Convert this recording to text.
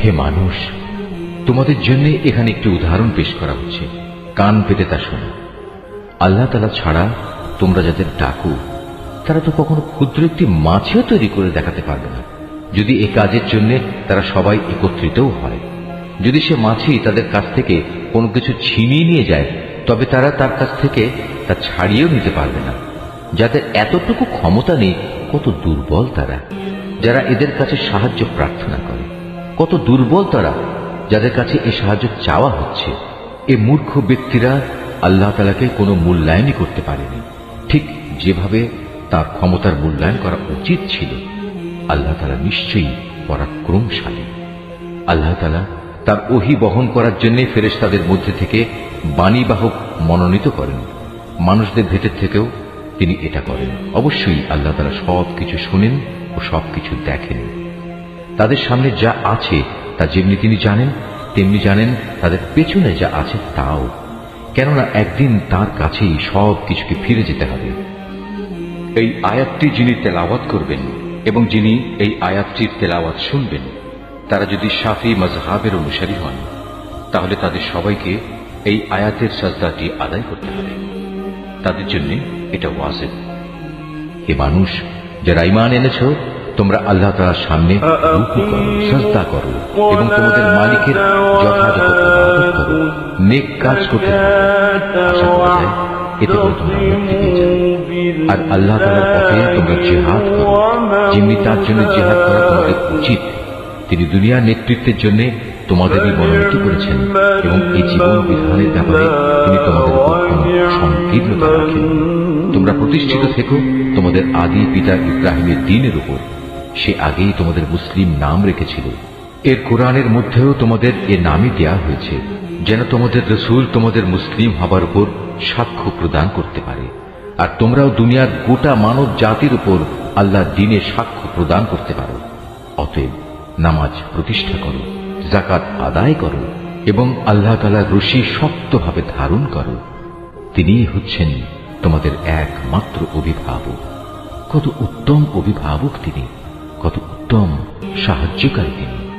হে মানুষ, তোমাদের জন্য এখানে একটি উদাহরণ পেশ করা হচ্ছে। কান পেতে তা শোনো। আল্লাহ তালা ছাড়া তোমরা যাদের ডাকো, তারা তো কখনো ক্ষুদ্র একটি মাছেও তৈরি করে দেখাতে পারবে না। যদি এ কাজের জন্য তারা সবাই একত্রিতও হয়, যদি সে মাছি তাদের কাছ থেকে কোনো কিছু ছিনিয়ে নিয়ে যায়, তবে তারা তার কাছ থেকে তা ছাড়িয়েও নিতে পারবে না। যাদের এতটুকু ক্ষমতা নেই, কত দুর্বল তারা, যারা এদের কাছে সাহায্য প্রার্থনা করে। কত দুর্বল তারা, যাদের কাছে এ সাহায্য চাওয়া হচ্ছে। এ মূর্খ ব্যক্তিরা আল্লাহ তালাকে কোনো মূল্যায়নই করতে পারেনি। ঠিক যেভাবে তার ক্ষমতার মূল্যায়ন করা উচিত ছিল, আল্লাহ তালা নিশ্চয়ই পরাক্রমশালী। আল্লাহ তালা তার ওহি বহন করার জন্য ফেরেশতাদের মধ্যে থেকে বাণীবাহক মনোনীত করেন। মানুষদের ভেতর থেকেও তিনি এটা করেন। অবশ্যই আল্লাহ তালা সব কিছু শুনেন ও সব কিছু দেখেন। তাদের সামনে যা আছে, তা যেমনি তিনি জানেন, তেমনি জানেন তাদের পেছনে যা আছে তাও। কেননা একদিন তার কাছেই সব কিছুকে ফিরে যেতে হবে। এই আয়াতটি যিনি তেলাওয়াত করবেন এবং যিনি এই আয়াতটির তেলাওয়াত শুনবেন, তারা যদি সাফি মজহাবের অনুসারী হন, তাহলে তাদের সবাইকে এই আয়াতের সাজদাটি আদায় করতে হবে। তাদের জন্য এটা ওয়াজেব। হে মানুষ, যারা ইমান এনেছ তোমরা আল্লাহ তাআলার সামনে রুকু করো সজদা করো এবং তোমাদের মালিকের নেক কাজ করতে এতে আর আল্লাহ তাআলার পথে তোমরা জিহাদ করো। যেমনি তার জন্য জিহাদ করা তোমাদের উচিত, তিনি দুনিয়ার নেতৃত্বের জন্য তোমাদেরই মনোনীত করেছেন এবং এই জীবন বিধানের ব্যাপারে তিনি তোমাদের সংকীর্ণতা রাখেন তোমরা প্রতিষ্ঠিত থেকো, তোমাদের আদি পিতা ইব্রাহিমের দিনের উপর সে আগেই তোমাদের মুসলিম নাম রেখেছিল। এর কোরআনের মধ্যেও তোমাদের এ নামই দেয়া হয়েছে, যেন তোমাদের রসুল তোমাদের মুসলিম হবার উপর সাক্ষ্য প্রদান করতে পারে। আর তোমরাও দুনিয়ার গোটা মানব জাতির উপর আল্লাহর দিনে সাক্ষ্য প্রদান করতে পারো। অতএব নামাজ প্রতিষ্ঠা করো জাকাত আদায় করো, এবং আল্লাহ তালার রশি শক্তভাবে ধারণ করো। তিনিই হচ্ছেন তোমাদের একমাত্র অভিভাবক। কত উত্তম অভিভাবক তিনি। কত উত্তম সাহায্যকারী তিনি।